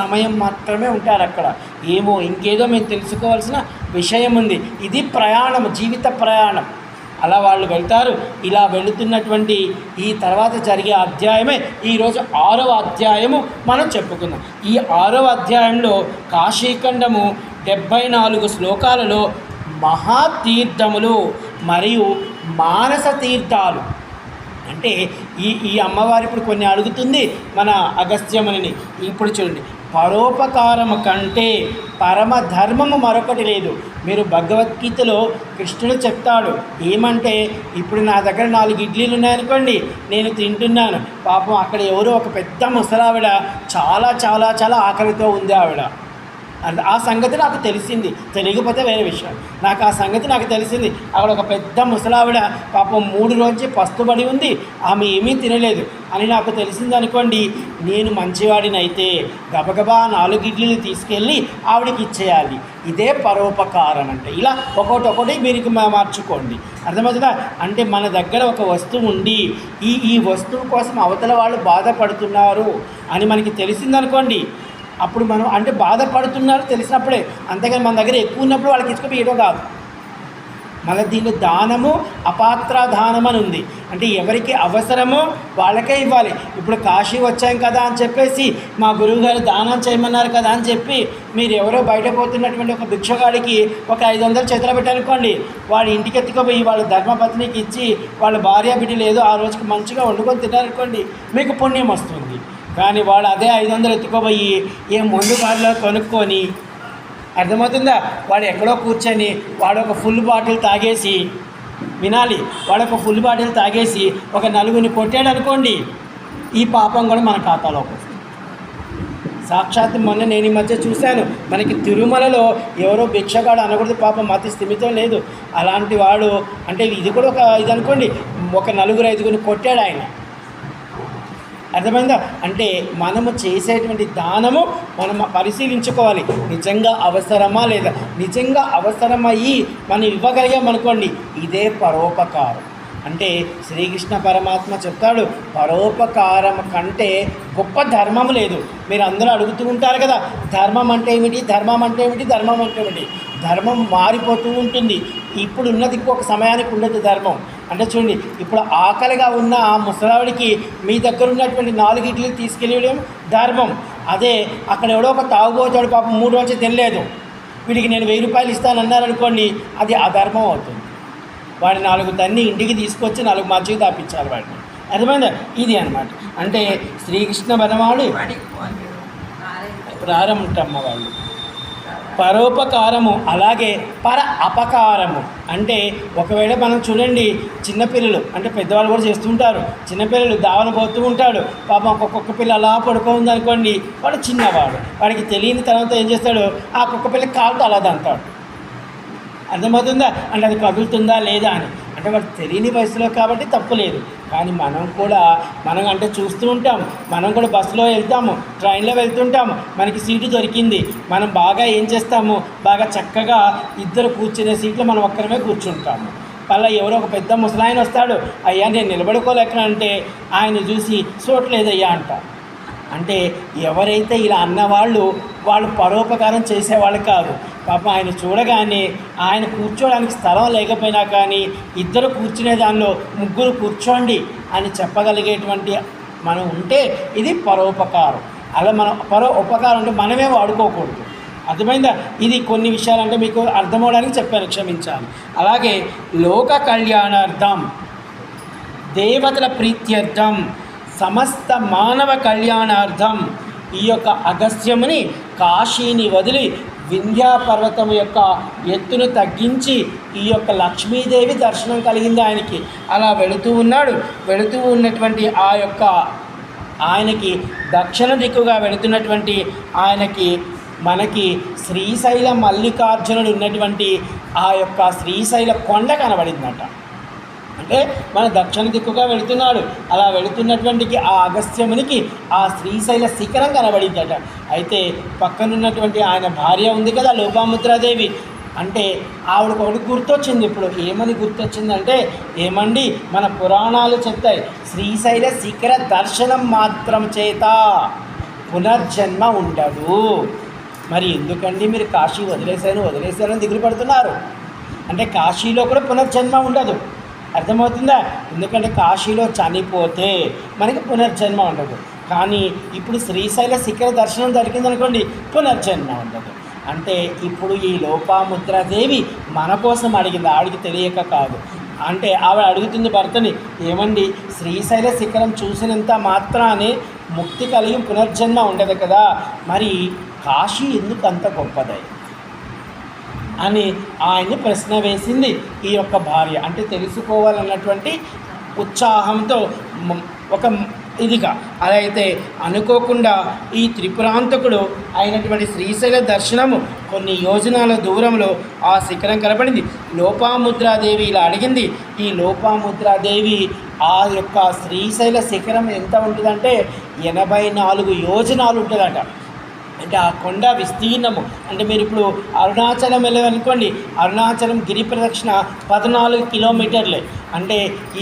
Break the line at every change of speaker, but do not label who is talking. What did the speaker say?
సమయం మాత్రమే ఉంటారు అక్కడ. ఏమో ఇంకేదో మేము తెలుసుకోవాల్సిన విషయం ఉంది. ఇది ప్రయాణం జీవిత ప్రయాణం. అలా వాళ్ళు వెళ్తారు. ఇలా వెళుతున్నటువంటి ఈ తర్వాత జరిగే అధ్యాయమే ఈరోజు ఆరవ అధ్యాయము మనం చెప్పుకుందాం. ఈ ఆరవ అధ్యాయంలో కాశీఖండము డెబ్భై నాలుగు శ్లోకాలలో మహాతీర్థములు మరియు మానస తీర్థాలు అంటే ఈ ఈ అమ్మవారు ఇప్పుడు కొన్ని అడుగుతుంది మన అగస్త్యముని ఇప్పుడు చూడండి పరోపకారము కంటే పరమ ధర్మము మరొకటి లేదు. మీరు భగవద్గీతలో కృష్ణుడు చెప్తాడు ఏమంటే ఇప్పుడు నా దగ్గర నాలుగు ఇడ్లీలు ఉన్నాయనుకోండి నేను తింటున్నాను. పాపం అక్కడ ఎవరో ఒక పెద్ద ముసలావిడ చాలా చాలా చాలా ఆకలితో ఉంది ఆవిడ. ఆ సంగతి నాకు తెలిసింది. తెలియకపోతే వేరే విషయం. నాకు ఆ సంగతి నాకు తెలిసింది. ఆవిడ ఒక పెద్ద ముసలావిడ పాపం మూడు రోజు పస్తుబడి ఉంది. ఆమె ఏమీ తినలేదు. అని నాకు తెలిసింది అనుకోండి నేను మంచివాడినైతే గబగబా నాలుగు ఇడ్లీలు తీసుకెళ్ళి ఆవిడకి ఇచ్చేయాలి. ఇదే పరోపకారం అంటే. ఇలా ఒకటి ఒకటి మీరు మార్చుకోండి. అర్థమవుతుందా? అంటే మన దగ్గర ఒక వస్తువు ఉండి ఈ ఈ వస్తువు కోసం అవతల వాళ్ళు బాధపడుతున్నారు అని మనకి తెలిసిందనుకోండి అప్పుడు మనం అంటే బాధపడుతున్నారు తెలిసినప్పుడే. అంతేగాని మన దగ్గర ఎక్కువ ఉన్నప్పుడు వాళ్ళకి ఇచ్చుకొని ఇవ్వడం కాదు. మళ్ళీ దీనిలో దానము అపాత్ర దానం అని ఉంది. అంటే ఎవరికి అవసరమో వాళ్ళకే ఇవ్వాలి. ఇప్పుడు కాశీ వచ్చాం కదా అని చెప్పేసి మా గురువుగారు దానం చేయమన్నారు కదా అని చెప్పి మీరు ఎవరో బయట పోతున్నటువంటి ఒక భిక్షగాడికి ఒక ఐదు వందలు చేతిలో పెట్టానుకోండి వాడి ఇంటికి ఎత్తుకుపోయి వాళ్ళ ధర్మపత్నికి ఇచ్చి వాళ్ళ భార్య బిడ్డలు ఏదో ఆ రోజుకి మంచిగా వండుకొని తిన్నారనుకోండి మీకు పుణ్యం వస్తుంది. కానీ వాడు అదే ఐదు వందలు ఎత్తుకోబోయి ఏ మందు బాటిలో కొనుక్కొని అర్థమవుతుందా? వాడు ఎక్కడో కూర్చొని వాడు ఒక ఫుల్ బాటిల్ తాగేసి వినాలి వాడు ఒక ఫుల్ బాటిల్ తాగేసి ఒక నలుగురిని కొట్టాడు అనుకోండి ఈ పాపం కూడా మన ఖాతాలోకి వస్తుంది. సాక్షాత్ మొన్న నేను ఈ మధ్య చూశాను మనకి తిరుమలలో ఎవరో భిక్షగాడు అనకూడదు పాపం మతి స్థిమితం లేదు. అలాంటి వాడు అంటే ఇది కూడా ఒక ఇది అనుకోండి ఒక నలుగురు ఐదుగురిని కొట్టాడు ఆయన. అర్థమైందా? అంటే మనము చేసేటువంటి దానము మనం పరిశీలించుకోవాలి. నిజంగా అవసరమా లేదా? నిజంగా అవసరమయ్యి మనం ఇవ్వగలిగామనుకోండి ఇదే పరోపకారం. అంటే శ్రీకృష్ణ పరమాత్మ చెప్తాడు పరోపకారం కంటే గొప్ప ధర్మం లేదు. మీరు అందరూ అడుగుతూ ఉంటారు కదా ధర్మం అంటే ఏమిటి? ధర్మం అంటే ఏమిటి? ధర్మం అంటే ఏమిటి? ధర్మం మారిపోతూ ఉంటుంది. ఇప్పుడు ఉన్నది ఇంకొక సమయానికి ఉండదు ధర్మం. అంటే చూడండి ఇప్పుడు ఆకలిగా ఉన్న ఆ ముసలావిడికి మీ దగ్గర ఉన్నటువంటి నాలుగు ఇడ్లీలు తీసుకెళ్ళడం ధర్మం. అదే అక్కడ ఎవడో ఒక తాగుబోతాడు పాపం మూడు రోజులు తినలేదు. వీడికి నేను వెయ్యి రూపాయలు ఇస్తానన్నారనుకోండి అది అధర్మం అవుతుంది. వాడి నాలుగు తన్ని ఇంటికి తీసుకొచ్చి నాలుగు మజ్జిగ తాపించాలి వాడిని. అర్థమైందా? ఇది అన్నమాట. అంటే శ్రీకృష్ణ బలవాడు ప్రారంభమ్మ వాళ్ళు పరోపకారము అలాగే పర అపకారము. అంటే ఒకవేళ మనం చూడండి చిన్నపిల్లలు అంటే పెద్దవాళ్ళు కూడా చేస్తుంటారు. చిన్నపిల్లలు దావన పోతూ ఉంటాడు. పాపం ఒక్కొక్క పిల్ల అలా పడుకోంది అనుకోండి వాడు చిన్నవాడు. వాడికి తెలియని తర్వాత ఏం చేస్తాడు? ఆ కుక్క పిల్ల కాలుతో అలా దంతాడు. అర్థమవుతుందా? అంటే అది కదులుతుందా లేదా అని. అంటే వాడు తెలియని వయసులో కాబట్టి తప్పు లేదు. కానీ మనం కూడా మనం అంటే చూస్తూ ఉంటాం. మనం కూడా బస్సులో వెళ్తాము ట్రైన్లో వెళ్తుంటాము. మనకి సీటు దొరికింది. మనం బాగా ఏం చేస్తాము? బాగా చక్కగా ఇద్దరు కూర్చునే సీట్లో మనం ఒక్కరమే కూర్చుంటాము. మళ్ళీ ఎవరో ఒక పెద్ద ముసలాయన వస్తాడు. అయ్యా నేను నిలబడుకోలేకనంటే ఆయన చూసి చోట్లేదయ్యా అంటారు. అంటే ఎవరైతే ఇలా అన్నవాళ్ళు వాళ్ళు పరోపకారం చేసేవాళ్ళు కాదు. పాపం ఆయన చూడగానే ఆయన కూర్చోడానికి స్థలం లేకపోయినా కానీ ఇద్దరు కూర్చునే దానిలో ముగ్గురు కూర్చోండి అని చెప్పగలిగేటువంటి మనం ఉంటే ఇది పరోపకారం. అలా మనం పరో ఉపకారం అంటే మనమే వాడుకోకూడదు. అర్థమైందా? ఇది కొన్ని విషయాలు అంటే మీకు అర్థమవడానికి చెప్పాను క్షమించాలి. అలాగే లోక కళ్యాణార్థం దేవతల ప్రీత్యర్థం సమస్త మానవ కళ్యాణార్థం ఈ యొక్క అగస్త్యముని కాశీని వదిలి వింధ్యా పర్వతం యొక్క ఎత్తును తగ్గించి ఈ యొక్క లక్ష్మీదేవి దర్శనం కలిగింది ఆయనకి. అలా వెళుతూ ఉన్నాడు. వెళుతూ ఉన్నటువంటి ఆ యొక్క ఆయనకి దక్షిణ దిక్కుగా వెళుతున్నటువంటి ఆయనకి మనకి శ్రీశైల మల్లికార్జునుడు ఉన్నటువంటి ఆ యొక్క శ్రీశైల కొండ కనబడిందట. అంటే మన దక్షిణ దిక్కుగా వెళుతున్నాడు. అలా వెళుతున్నటువంటి ఆ అగస్త్యమునికి ఆ శ్రీశైల శిఖరం కనబడిందట. అయితే పక్కనున్నటువంటి ఆయన భార్య ఉంది కదా లోపాముద్రాదేవి. అంటే ఆవిడకు ఒకటి గుర్తొచ్చింది. ఇప్పుడు ఏమని గుర్తొచ్చిందంటే ఏమండి మన పురాణాలు చెప్తాయి. శ్రీశైల శిఖర దర్శనం మాత్రం చేత పునర్జన్మ ఉండదు. మరి ఎందుకండి మీరు కాశీ వదిలేశాను వదిలేశాను దిగులు పడుతున్నారు. అంటే కాశీలో కూడా పునర్జన్మ ఉండదు. అర్థమవుతుందా? ఎందుకంటే కాశీలో చనిపోతే మనకి పునర్జన్మ ఉండదు. కానీ ఇప్పుడు శ్రీశైల శిఖర దర్శనం దొరికిందనుకోండి పునర్జన్మ ఉండదు. అంటే ఇప్పుడు ఈ లోపాముద్రాదేవి మన కోసం అడిగింది ఆవిడికి తెలియక కాదు. అంటే ఆవిడ అడుగుతుంది భర్తని ఏమండి శ్రీశైల శిఖరం చూసినంత మాత్రానే ముక్తి కలిగి పునర్జన్మ ఉండదు కదా? మరి కాశీ ఎందుకు అంత గొప్పదై? అని ఆయన్ని ప్రశ్న వేసింది. ఈ యొక్క భార్య అంటే తెలుసుకోవాలన్నటువంటి ఉత్సాహంతో ఒక ఇదిగా. అదైతే అనుకోకుండా ఈ త్రిపురాంతకుడు అయినటువంటి శ్రీశైల దర్శనము కొన్ని యోజనాల దూరంలో ఆ శిఖరం కనపడింది. లోపాముద్రాదేవి ఇలా అడిగింది ఈ లోపాముద్రాదేవి ఆ యొక్క శ్రీశైల శిఖరం ఎంత ఉంటుందంటే ఎనభై నాలుగు యోజనాలు ఉంటుందట. అంటే ఆ కొండ విస్తీర్ణము. అంటే మీరు ఇప్పుడు అరుణాచలం వెళ్ళారనుకోండి అరుణాచలం గిరి ప్రదక్షిణ పద్నాలుగు కిలోమీటర్లే. అంటే ఈ